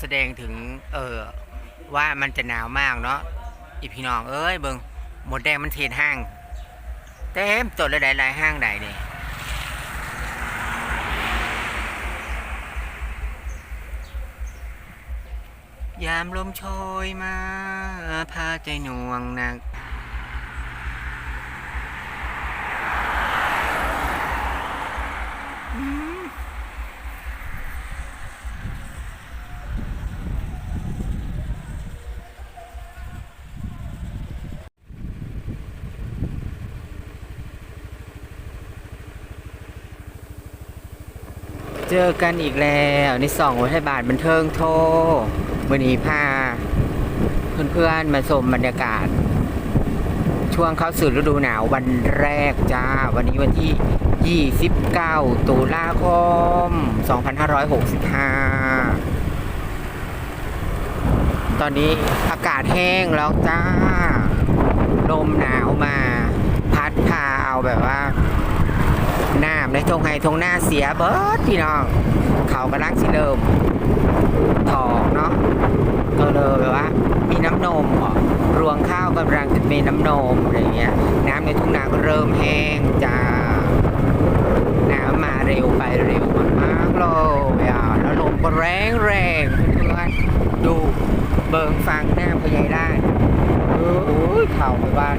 แสดงถึง เออว่ามันจะหนาวมากเนาะอีพี่น้องเอ้ยเบิงหมดแดงมันเทนห้างเต็มตัวหลายๆห้างใดนี่ยามลมโชยมาพาใจหน่วงหนัก เจอกันอีกแล้วในสองวัฒบาทบันเทิงโทรวันนี้พาเพื่อนๆมาชมบรรยากาศ ช่วงเข้าสู่ฤดูหนาววันแรกจ้า วันนี้วันที่ 29 ตุลาคม 2565 ตอนนี้อากาศแห้งแล้วจ้า ลมหนาวมา พัดพาเอาแบบว่า น้ำในทงไฮทงหน้าเสียเบิดพี่น้องเขากำลังสิเริ่มถอกเนาะก็เลยว่ามีน้ำนมอะรวงข้าวกำลังจะมีน้ำนมอะไรเงี้ย น้ำในทุ่งนาก็เริ่มแห้งจ้าน้ำมาเร็วไปเร็วมากๆเลยอะแล้วลมก็แรงแรงเพื่อนๆดูเบิงฟังหน้าพยายได้เออเข่าไปว่า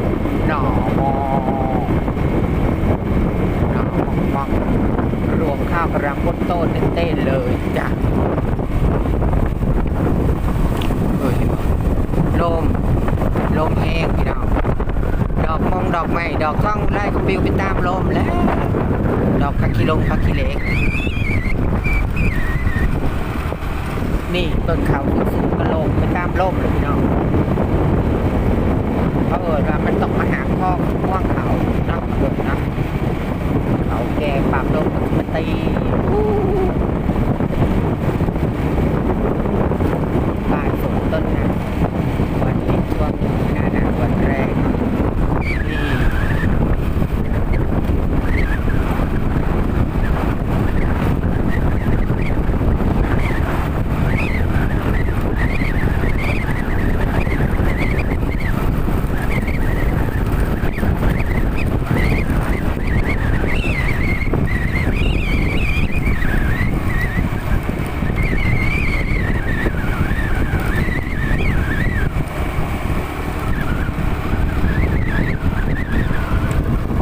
หน่อมอ มากๆรวมข้าวกำลังบนโต้นเต้นเลยจ้ะเอ้ยลมลมแห้งพี่น้องดอกมงดอกไม้ดอกท่องไล่ก็ปิวไปตามลมแล้ว ดอกพักกิลงพักกิเล็กนี่ต้นเขาสูงๆก็ลงไปตามลมเลยพี่น้องเพราะเอิญว่ามันต้องมาหาข้อม่วงเขาเนาะเบิกเนะ แกปรับลงมันตีอู้บ้านฝนต้นนะวันนี้ช่วงหน้าหนาววันแรกเนาะนี่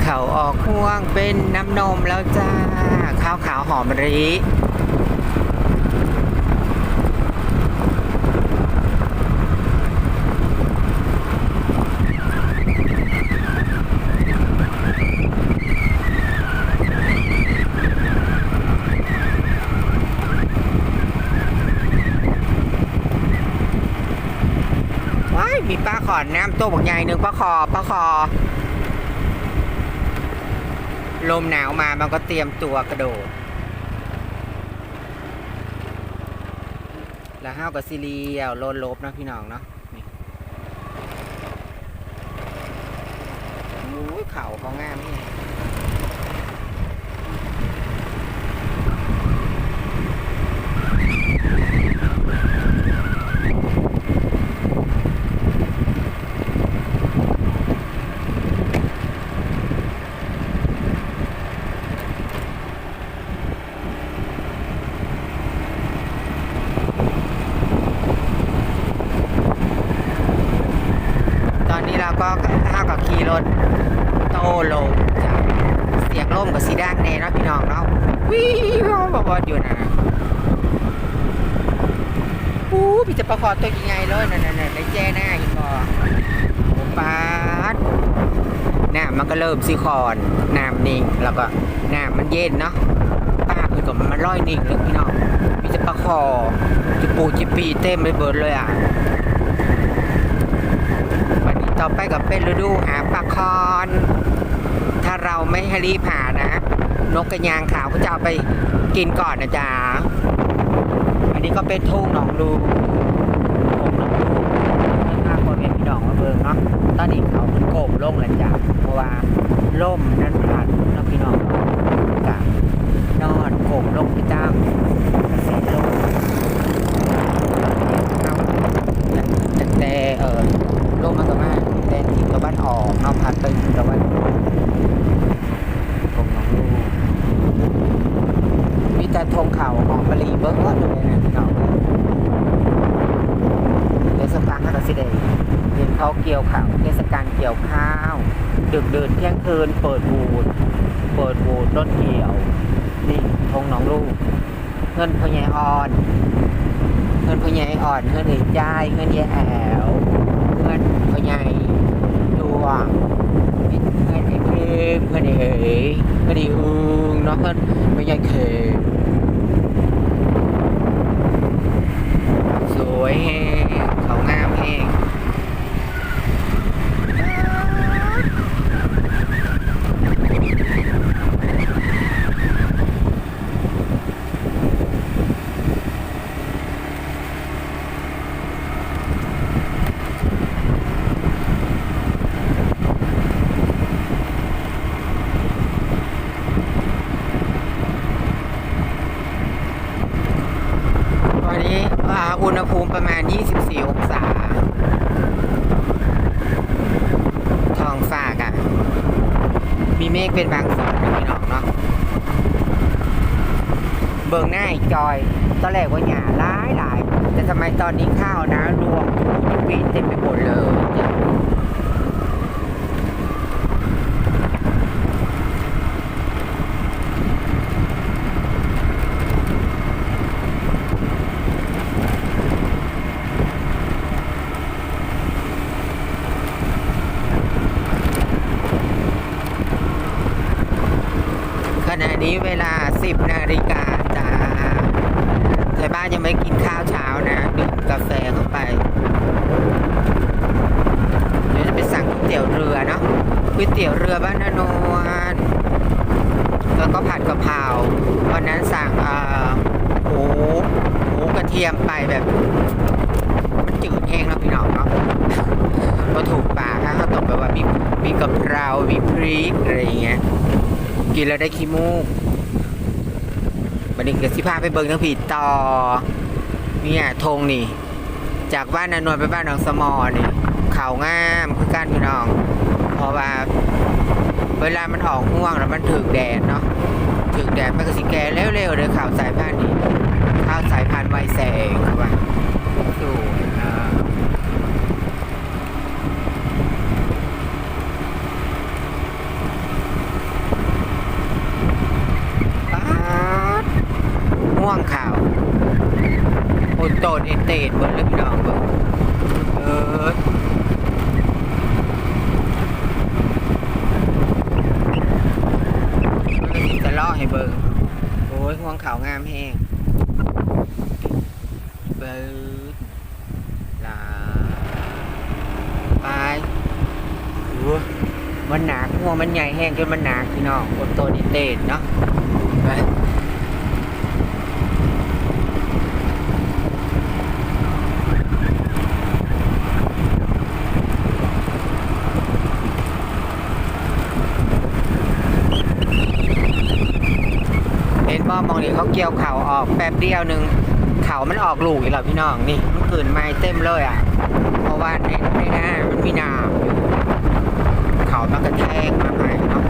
เขาออกห่วง เป็นน้ำนมแล้วจ้า ข้าวขาวหอมริว้ามีปลาขอนน้ำตัวบักใหญ่หนึ่งปลาคอปลาคอ ลมหนาวมามันก็เตรียมตัวกระโดด แล้วห้าวกับซีเรียลโลนลบนะพี่น้องเนาะนี่เข่าเขางามนี่ตอนนี้ เราก็ห้ากับขี่รถโตลงจากเสียงล่มกับสีแด้านแน่นะพี่น้องเนาะวิวบอบอยู่นะอู้พี่จะประคองตัวยังไงเลยนั่นนั่นในแจ้หน้าเห็นบ่โอ้ปาดน้ำมันก็เริ่มซีคอนน้ำนิ่งแล้วก็น้ำมันเย็นเนาะป้าเพิ่นก็มันลอยนิ่งเลยพี่น้องพี่จะประคอจะปูจิปีเต็มไปเบิดเลยอะ ต่อไปกับเป็นฤดูหาปลาคอน ถ้าเราไม่ให้รีบหานะ นกกระยางขาวก็จะเอาไปกินก่อนนะจ๊ะ อันนี้ก็เป็นทุ่งหนองลูทุ่งหนองลูถ้าคนเป็นพี่น้องมาเบิงเนาะ ตอนนี้เขามันโกบลงแล้วจ้ะเพราะว่าล่มนั่นผ่านเนาะพี่น้องจ้ะนอนโกบลงไปจ้างกระเซ็นลง สิเดเห็นเขาเกี่ยวข้าวเทศกาลเกี่ยวข้าว ดึกเดื่นเที่ยงคืน เปิดบูดเปิดบูดรถเกี่ยว นี่ทงหน้องลูก เงินพ่อใหญ่อ่อน เงินพ่อใหญ่อ่อน เงินเอ๋ยจ่ายเงินยายแอวเงินพ่อใหญ่ดวงเงินไอ้เพลงเงินเอ๋เงินไอ้อึงเนาะเงินพ่อใหญ่เคสวยแฮงเขางามแฮง วันนี้อ่าอุ ณหภูมิประมาณ 24 องศาท้องฟ้าอะมีเมฆเป็นบางส่วนพี่น้องเนาะ เบิ่งหน้าอีกจอย ตอนแรกว่าหยาหลายหลาย แต่ทำไมตอนนี้ข้าวนะรวงปีเต็มไปหมดเลยจ้ะขณะนี้เวลา 10 นาฬิกาจ้าไทยบ้านยังไม่กินข้าวเช้านะ ดื่มกาแฟเข้าไป เดี๋ยวจะไปสั่งก๋วยเตี๋ยวเรือเนาะก๋ วยเตี๋ยวเรือบ้านนนวลแล้วก็ผัดกะเพราวันนั้นสั่งเอ่อหมูหมูกระเทียมไปแบบ มันจืดแห้งแล้วพี่น้องเนาะพอถูกปากฮะเขาตกแบบว่ามีมีกะเพรา มีพริกอะไรอย่างเงี้ย กินแล้วได้ขี้มูกบันนี้ก็สิพาไปเบิ่งทั้งผีต่อ เนี่ยธงนี่ จากบ้านนานวลไปบ้านหนองสมอนี่เขางามคือกันพี่น้อง ราะว่า เวลามันออกห่วงแล้วมันถึกแดดเนาะถึกแดดมันก็สิแก่เร็วๆเลยข่าวสายพันธุ์นี้ข้าวสายพันธุ์ไวแสงครับว่าสู่อ่าป๊าดม่วงข่าวโอนโตนเอเตดบิ้งเลยพี่น้องเบิ้งเออ จะล่อให้ เบิงโอ้ยห่วงเขางามแห้งเบิงลาไปโอ้มันหนักห่วมันใหญ่แห้งจนมันหนักพี่น้องอดตัวนิเตนเนาะไปเห็น บ่มองนี่เขาเกี่ยวเข่าออกแป๊บเดียวหนึ่งเข่ามันออกลูกอีกแล้วพี่น้องนี่มันขืนไม้เต็มเลยอะ เพราะว่าในในหน้ามันมีน้ำอยู่เขามันกระแทกมาใหม่เนาะ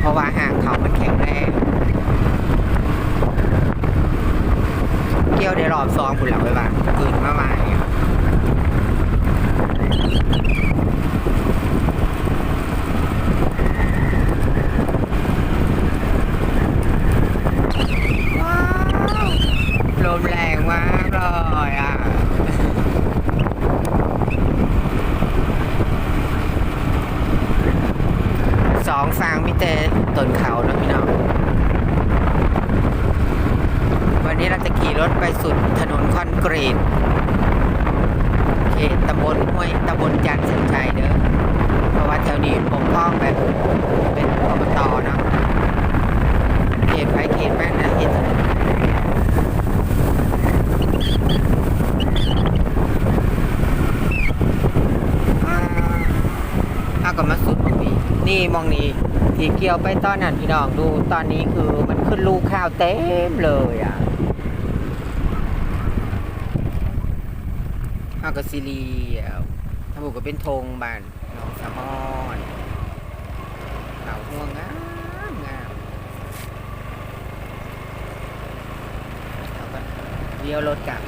เพราะว่าหางเขามันแข็งแรงเกี่ยวได้รอบสองผุนหลังไปบ้างขืนมาใหม่อะว้าวลมแรงมากเลยอะ สองฟางมิเตต้นเขานะพี่น้อง วันนี้เราจะขี่รถไปสุดถนนคอนกรีต เขตตำบลห้วยตำบลจันทร์สัญชัยเด้อ เพราะว่าแถวนี้ปกครองแบบเป็นอบตเนาะ เขตไปเขตมานะเขตอ่าเอากลับมาสุดมองนี้ นี่ มองนี้ที่เกี่ยวไปตอนนั้นพี่น้องดูตอนนี้คือมันขึ้นลูกข้าวเต็มเลยอะเอากับซีเรียลถ้าบุกก็เป็นธงบานหน้องสะมอนเขาห่วงงามงามเอาไปเลี้ยวรถกลับ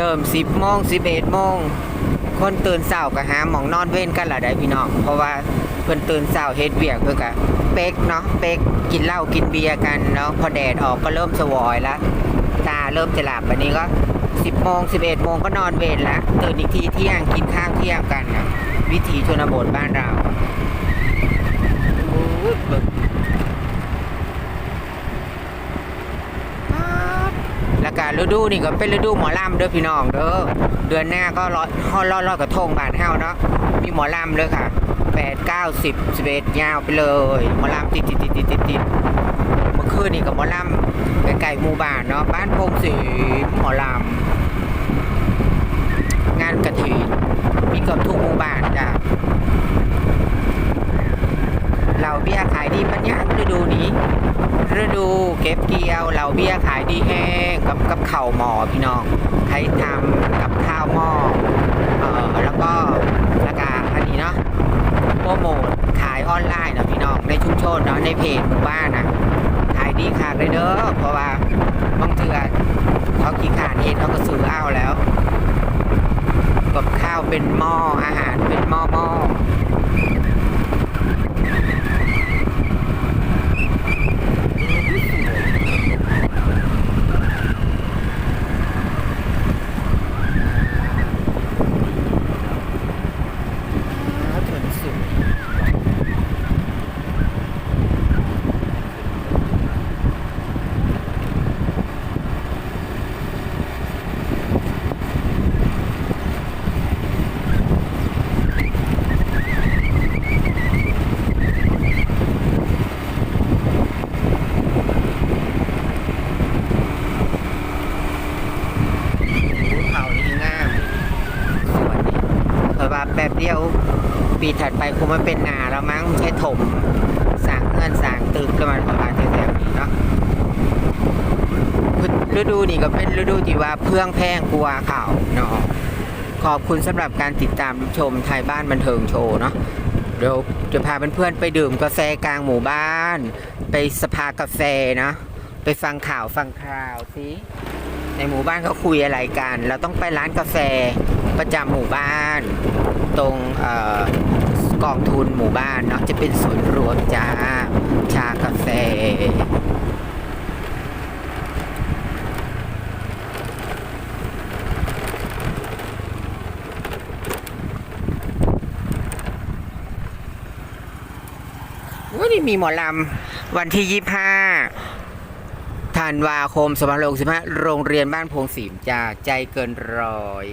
เริ่ม 10โมง11โมงคนตื่นเช้าก็หาหมองนอนเว้นกันละได้พี่น้อง เพราะว่าเพิ่นตื่นเช้าเฮ็ดเวียกเพิ่นก็เป๊กเนาะเป๊กกินเหล้ากินเบียร์กันเนาะพอแดดออกก็เริ่มสวอยแล้วตาเริ่มจะหลับวันนี้ก็ 10โมง11โมงก็นอนเวรแล้วตื่นอีกทีเที่ยงกินข้าวเที่ยงกันนะวิถีชนบทบ้านเราเบิ่งป๊าดแล้วก็ ฤดูนี่ก็เป็นฤดูหมอลำเด้อพี่น้องเด้อเดือนหน้าก็รอฮอดรอดรอดกระทงบานเฮาเนาะมีหมอลำเลยค่ะ8 9 10 11ยาวไปเลยหมอลำติดติดติดติดติดติดเมื่อคืนนี่กับหมอลำไกลๆหมู่บ้านเนาะบ้านพงศรีหมอลำงานกระถิ่นมีเกือบทุกหมู่บ้านจ้ะาเบี้ยขายดีปัญญาฤดูนี้ ฤดูเก็บเกี่ยวเราเบี้ยขายดีแห้งกับกับข้าหมอพี่น้องใครทำกับข้าวหม้อเออแล้วก็แล้วก็อันนี้เนาะโปรโมทขายออนไลน์เนาะพี่น้องในชุมชนเนาะในเพจหมู่บ้านนะขายดีขาดเลยเด้อเพราะว่าบางเทือเขาขี้ขาดเห็นเขาก็ซื้อเอาแล้วกับข้าวเป็นหม้ออาหารเป็นหม้อหม้อถึงสุดภูเขานี่งามสวยนี่เพราะว่าแบบเดียว ปีถัดไปคงไม่เป็นนาแล้วมั้งใช้ถมสางเงินสางตึกกันมาประมาณแถวๆนี้เนาะฤดูนี่ก็เป็นฤดูที่ว่าเพื่องแพงกลัวข่าวเนาะขอบคุณสำหรับการติดตามชมไทยบ้านบันเทิงโชว์เนาะเดี๋ยวจะพาเพื่อนๆไปดื่มกาแฟกลางหมู่บ้าน ไปสภากาแฟนะไปฟังข่าวฟังคราวสิในหมู่บ้านเขาคุยอะไรกัน เราต้องไปร้านกาแฟประจำหมู่บ้าน ตรงอกองทุนหมู่บ้านเนาะจะเป็นศูนย์รวมจ้าชากาแฟวันนี้มีหมอลำวันที่ยี่ห้าธันวาคมสองพันหกสิบห้าโรงเรียนบ้านพงศิมจ้าใจเกินร้อย